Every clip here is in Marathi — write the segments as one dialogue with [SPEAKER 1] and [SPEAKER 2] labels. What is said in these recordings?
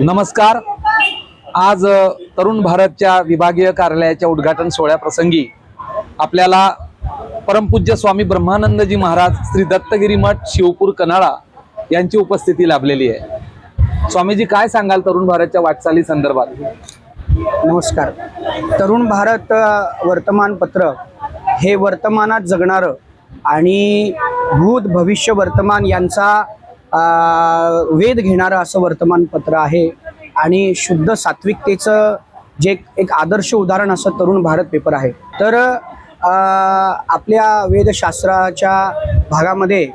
[SPEAKER 1] नमस्कार. आज तरुण भारतच्या विभागीय कार्यालयाच्या उद्घाटन सोहळ्याप्रसंगी आपल्याला परमपूज्य स्वामी ब्रह्मानंदजी महाराज श्री दत्तगिरी मठ शिवपूर कनाळा यांची उपस्थिती लाभलेली आहे. स्वामीजी काय सांगाल तरुण भारतच्या वाटचाली संदर्भात?
[SPEAKER 2] नमस्कार. तरुण भारत वर्तमानपत्र हे वर्तमानात जगणारं आणि भूत भविष्य वर्तमान यांचा वेध घेणारं असं वर्तमानपत्र आहे. आणि शुद्ध सात्विकतेचं जे एक आदर्श उदाहरण असं तरुण भारत पेपर आहे. तर आपल्या वेदशास्त्राच्या भागामध्ये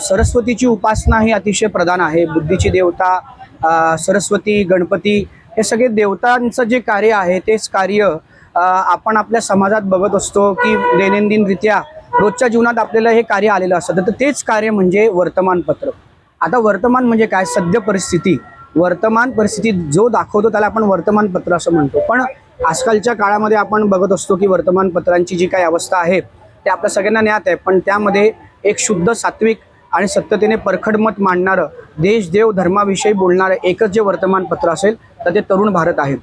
[SPEAKER 2] सरस्वतीची उपासना ही अतिशय प्रधान आहे. बुद्धीची देवता सरस्वती गणपती हे सगळे देवतांचं जे कार्य आहे तेच कार्य आपण आपल्या समाजात बघत असतो की दैनंदिनरित्या रोजच्या जीवनात आपल्याला हे कार्य आलेलं असतं. तर तेच कार्य म्हणजे वर्तमानपत्र. आता वर्तमान म्हणजे काय? सद्य परिस्थिती. वर्तमान परिस्थिती जो दाखवतो त्याला आपण वर्तमानपत्र असं म्हणतो. पण आजकालच्या काळामध्ये आपण बघत असतो की वर्तमानपत्रांची जी काही अवस्था आहे ते आपल्या सगळ्यांना ज्ञात आहे. पण त्यामध्ये एक शुद्ध सात्विक आणि सत्यतेने परखड मत मांडणारं देशदेव धर्माविषयी बोलणारं एकच जे वर्तमानपत्र असेल तर ते तरुण भारत आहे.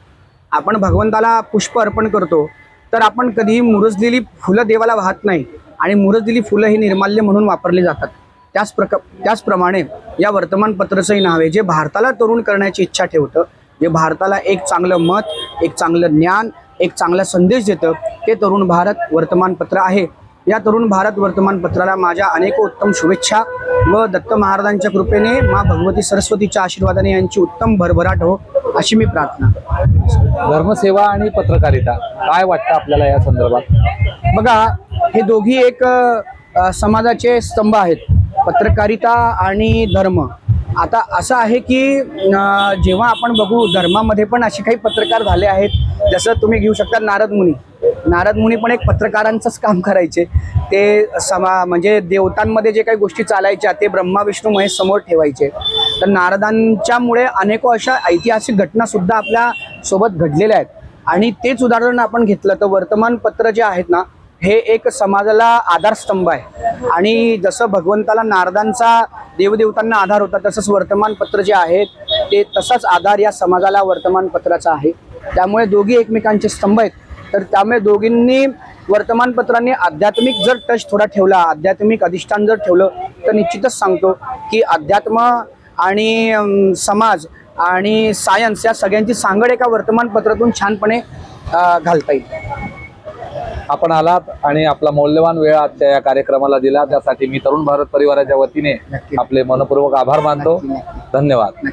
[SPEAKER 2] आपण भगवंताला पुष्प अर्पण करतो तर आपण कधीही मुरजलेली फुलं देवाला वाहत नाही. आणि मुरजलेली फुलं ही निर्माल्य म्हणून वापरली जातात. त्याच प्रक त्याचप्रमाणे या वर्तमानपत्राचंही नाव आहे जे भारताला तरुण करण्याची इच्छा ठेवतं जे भारताला एक चांगलं मत एक चांगलं ज्ञान एक चांगला संदेश देतं ते तरुण भारत वर्तमानपत्र आहे. या तरुण भारत वर्तमानपत्राला माझ्या अनेक उत्तम शुभेच्छा व दत्त महाराजांच्या कृपेने मा भगवती सरस्वतीच्या आशीर्वादाने यांची उत्तम भरभराट हो अशी मी प्रार्थना
[SPEAKER 1] धर्मसेवा आणि पत्रकारिता काय वाटतं आपल्याला या संदर्भात?
[SPEAKER 2] बघा हे दोघी एक समाजाचे स्तंभ आहेत. पत्रकारिता आणि धर्म. आता असं आहे की जेव्हा आपण बघू धर्मामध्ये पण असे काही पत्रकार झाले आहेत. जसं तुम्ही घेऊ शकता नारद मुनी. नारद मुनी पण एक पत्रकारांचंच काम करायचे. ते समा म्हणजे देवतांमध्ये जे काही गोष्टी चालायच्या ते ब्रह्मा विष्णू महेश समोर ठेवायचे. तर नारदांच्यामुळे अनेको अशा ऐतिहासिक घटनासुद्धा आपल्यासोबत घडलेल्या आहेत. आणि तेच उदाहरण आपण घेतलं तर वर्तमानपत्र जे आहेत ना हे एक समाजाला आधारस्तंभ आहे. आणि जसं भगवंताला नारदांचा देवदेवतांना आधार होता तसंच वर्तमानपत्र जे आहेत ते तसाच आधार या समाजाला वर्तमानपत्राचा आहे. त्यामुळे दोघी एकमेकांचे स्तंभ आहेत. तर त्यामुळे दोघींनी वर्तमानपत्रांनी आध्यात्मिक जर टच थोडा ठेवला आध्यात्मिक अधिष्ठान जर ठेवलं तर निश्चितच सांगतो की अध्यात्म आणि समाज आणि सायन्स या सगळ्यांची सांगड एका वर्तमानपत्रातून छानपणे घालता येईल.
[SPEAKER 1] आपण आलात आणि आपला मौल्यवान वेळ आजच्या या कार्यक्रमाला दिला त्यासाठी मी तरुण भारत परिवाराच्या वतीने. आपले मनपूर्वक आभार मानतो. धन्यवाद.